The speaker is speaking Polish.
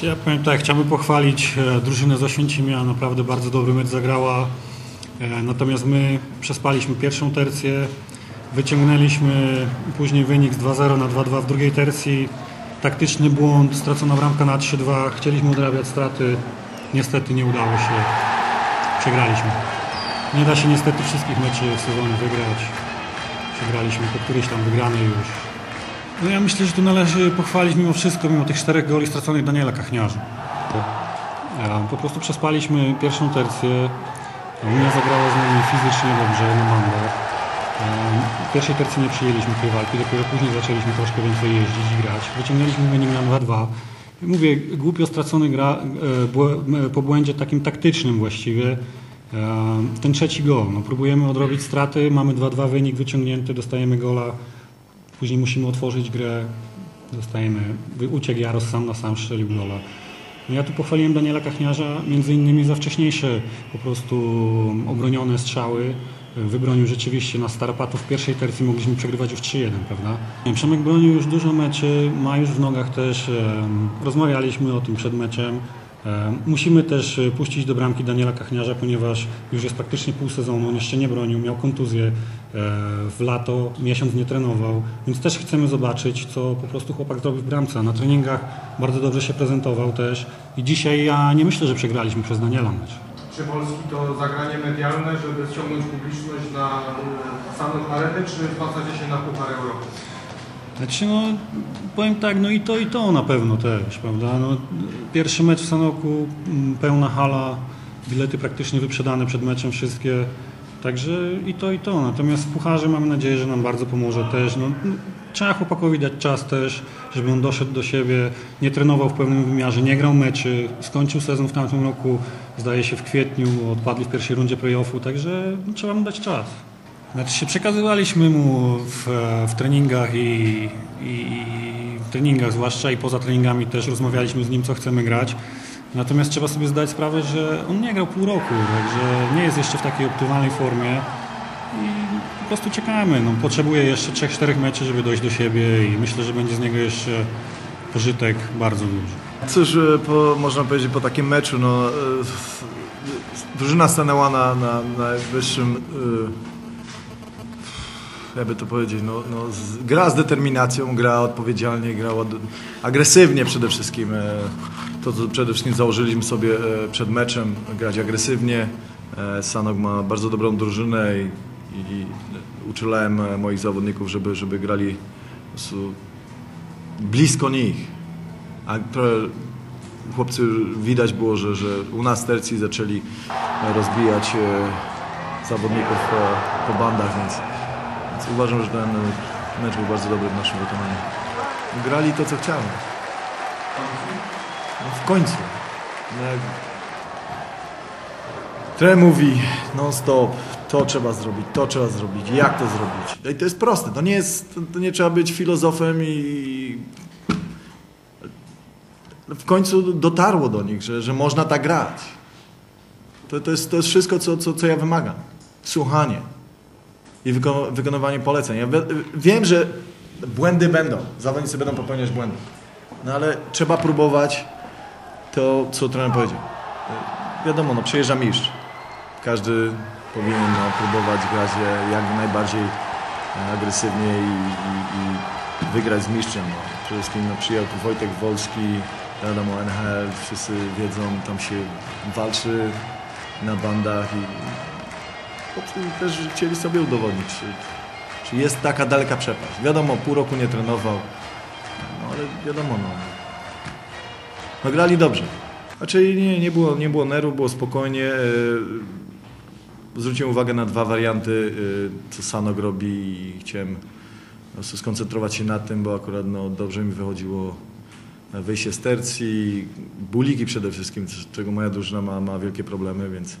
Ja powiem tak, chciałbym pochwalić e, drużynę z Oświęcimia, naprawdę bardzo dobry mecz zagrała. E, Natomiast my przespaliśmy pierwszą tercję, wyciągnęliśmy później wynik z 2-0 na 2-2 w drugiej tercji. Taktyczny błąd, stracona bramka na 3-2, chcieliśmy odrabiać straty, niestety nie udało się, przegraliśmy. Nie da się niestety wszystkich meczy w sezonie wygrać. Przegraliśmy po któryś tam wygrany już. No ja myślę, że tu należy pochwalić mimo wszystko, mimo tych czterech goli straconych Daniela Kachniarza. E, Po prostu przespaliśmy pierwszą tercję. Unia zagrała z nami fizycznie dobrze na mandach. E, W pierwszej tercji nie przyjęliśmy tej walki, dopiero później zaczęliśmy troszkę więcej jeździć i grać. Wyciągnęliśmy wynik na 2-2. I Mówię, głupio stracony gra, e, po błędzie takim taktycznym właściwie. E, Ten trzeci gol, no próbujemy odrobić straty, mamy 2-2 wynik wyciągnięty, dostajemy gola, Później musimy otworzyć grę, dostajemy, uciekł Jaros sam na sam, strzelił gola. No ja tu pochwaliłem Daniela Kachniarza między innymi za wcześniejsze po prostu obronione strzały. Wybronił rzeczywiście na Starapatu w pierwszej tercji mogliśmy przegrywać już 3-1, prawda? Przemek bronił już dużo meczy, ma już w nogach też, rozmawialiśmy o tym przed meczem. E, Musimy też e, puścić do bramki Daniela Kachniarza, ponieważ już jest praktycznie pół sezonu, on jeszcze nie bronił, miał kontuzję e, w lato, miesiąc nie trenował, więc też chcemy zobaczyć, co po prostu chłopak zrobi w bramce. Na treningach bardzo dobrze się prezentował też i dzisiaj ja nie myślę, że przegraliśmy przez Daniela mecz. Czy Polski to zagranie medialne, żeby ściągnąć publiczność na samą paletę, czy w zasadzie się na Puchar Europy? Znaczy no, powiem tak, no i to i to na pewno też, prawda? No, pierwszy mecz w Sanoku, mm, pełna hala, bilety praktycznie wyprzedane przed meczem wszystkie, także i to i to. Natomiast w Pucharze mam nadzieję, że nam bardzo pomoże też. No, trzeba chłopakowi dać czas też, żeby on doszedł do siebie, nie trenował w pełnym wymiarze, nie grał meczy, skończył sezon w tamtym roku, zdaje się w kwietniu, odpadli w pierwszej rundzie playoffu, także trzeba mu dać czas. Znaczy się przekazywaliśmy mu w, w treningach i, i, w treningach zwłaszcza i poza treningami też rozmawialiśmy z nim, co chcemy grać. Natomiast trzeba sobie zdać sprawę, że on nie grał pół roku, także nie jest jeszcze w takiej optymalnej formie i po prostu czekamy. No, potrzebuje jeszcze 3-4 meczy, żeby dojść do siebie i myślę, że będzie z niego jeszcze pożytek bardzo duży. Cóż, e, po, można powiedzieć po takim meczu, no, e, drużyna stanęła na, na najwyższym, e, jakby to powiedzieć, no, no, gra z determinacją, gra odpowiedzialnie, gra agresywnie przede wszystkim. e, To, co przede wszystkim założyliśmy sobie e, przed meczem, grać agresywnie. E, Sanok ma bardzo dobrą drużynę i, i uczulałem moich zawodników, żeby, żeby grali po blisko nich. A chłopcy widać było, że, że u nas tercji zaczęli rozbijać zawodników e, po bandach, więc, uważam, że ten mecz był bardzo dobry w naszym wykonaniu. Grali to, co chciałem. No w końcu. No jak... Trener mówi non stop, to trzeba zrobić, to trzeba zrobić, jak to zrobić. No I to jest proste, to nie, jest, to, nie trzeba być filozofem i w końcu dotarło do nich, że, że można tak grać. To, to, jest, to jest wszystko, co, co, co ja wymagam. Słuchanie i wyko wykonywanie poleceń. Ja wie- wiem, że błędy będą, zawodnicy będą popełniać błędy, no ale trzeba próbować to, co trener powiedział. Wiadomo, no przyjeżdża mistrz. Każdy powinien no, próbować grać e, jak najbardziej e, agresywnie i, i, i wygrać z mistrzem. No. Przede wszystkim no, przyjechał tu Wojtek Wolski, wiadomo, NHL, wszyscy wiedzą, tam się walczy na bandach i też chcieli sobie udowodnić, czy, czy jest taka daleka przepaść. Wiadomo, pół roku nie trenował, no ale wiadomo, no, no grali dobrze. Znaczy nie, nie, było, nie było nerwu, było spokojnie. e, Zwróciłem uwagę na dwa warianty, e, co Sanok robi i chciałem skoncentrować się na tym, bo akurat no, dobrze mi wychodziło wyjście z tercji, buliki przede wszystkim, czego moja drużyna ma, ma wielkie problemy, więc